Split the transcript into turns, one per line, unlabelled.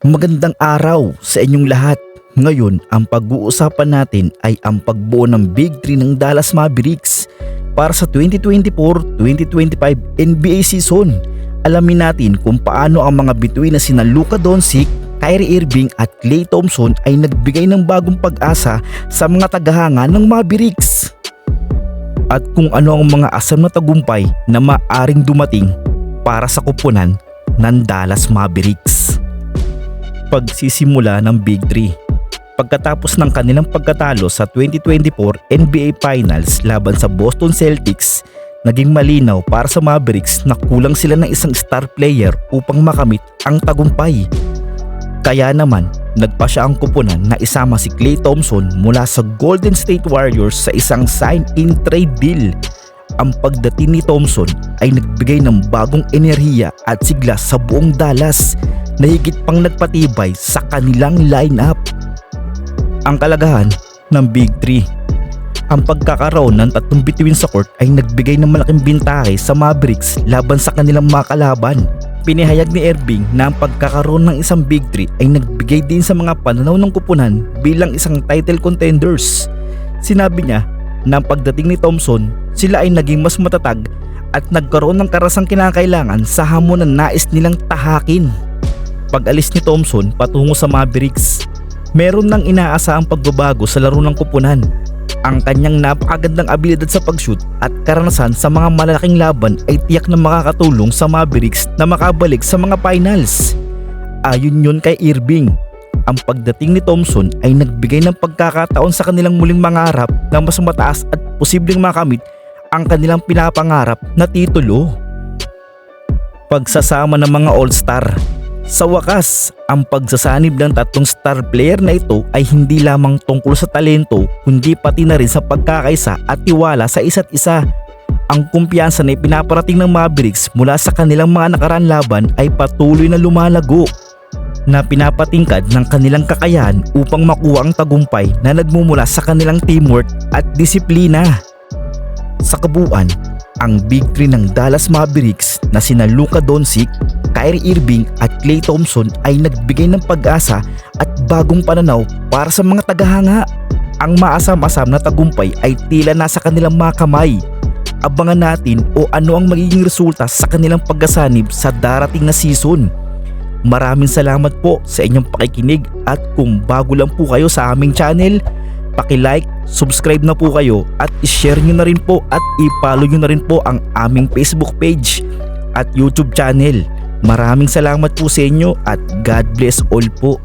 Magandang araw sa inyong lahat. Ngayon, ang pag-uusapan natin ay ang pagbuo ng Big 3 ng Dallas Mavericks para sa 2024-2025 NBA season. Alamin natin kung paano ang mga bituin na sina Luka Doncic, Kyrie Irving at Klay Thompson ay nagbigay ng bagong pag-asa sa mga tagahanga ng Mavericks. At kung ano ang mga asam na tagumpay na maaring dumating para sa kupunan ng Dallas Mavericks pagsisimula ng Big 3. Pagkatapos ng kanilang pagkatalo sa 2024 NBA Finals laban sa Boston Celtics, naging malinaw para sa Mavericks na kulang sila ng isang star player upang makamit ang tagumpay. Kaya naman, nagpa siya ang kupunan na isama si Klay Thompson mula sa Golden State Warriors sa isang sign-in trade deal. Ang pagdating ni Thompson ay nagbigay ng bagong enerhiya at sigla sa buong Dallas na higit pang nagpatibay sa kanilang lineup. Ang kalagahan ng Big 3 Ang pagkakaroon ng tatlong bituin sa court ay nagbigay ng malaking bintahe sa Mavericks laban sa kanilang mga kalaban. Pinahayag ni Irving na ang pagkakaroon ng isang Big 3 ay nagbigay din sa mga pananaw ng kupunan bilang isang title contenders. Sinabi niya na pagdating ni Thompson, sila ay naging mas matatag at nagkaroon ng karasang kinakailangan sa hamon na nais nilang tahakin. Pag-alis ni Thompson patungo sa Mavericks, meron nang inaasahang pagbabago sa laro ng kupunan. Ang kanyang napakagandang abilidad sa pag-shoot at karanasan sa mga malalaking laban ay tiyak na makakatulong sa Mavericks na makabalik sa mga finals. Ayon yun kay Irving, ang pagdating ni Thompson ay nagbigay ng pagkakataon sa kanilang muling mangarap na mas mataas at posibleng makamit ang kanilang pinapangarap na titulo. Pagsasama ng mga All-Star Sa wakas, ang pagsasanib ng tatlong star player na ito ay hindi lamang tungkol sa talento kundi pati na rin sa pagkakaisa at tiwala sa isa't isa. Ang kumpiyansa na ipinaparating ng Mavericks mula sa kanilang mga nakaraan laban ay patuloy na lumalago na pinapatingkad ng kanilang kakayahan upang makuha ang tagumpay na nagmumula sa kanilang teamwork at disiplina. Sa kabuuan, ang 3 ng Dallas Mavericks na sina Luka Doncic, Kyrie Irving at Klay Thompson ay nagbigay ng pag-asa at bagong pananaw para sa mga tagahanga. Ang maasam-asam na tagumpay ay tila nasa kanilang mga kamay. Abangan natin o ano ang magiging resulta sa kanilang pagkasanib sa darating na season. Maraming salamat po sa inyong pakikinig at kung bago lang po kayo sa aming channel, paki-like, subscribe na po kayo at i-share nyo na rin po at i-follow nyo na rin po ang aming Facebook page at YouTube channel. Maraming salamat po sa inyo at God bless all po.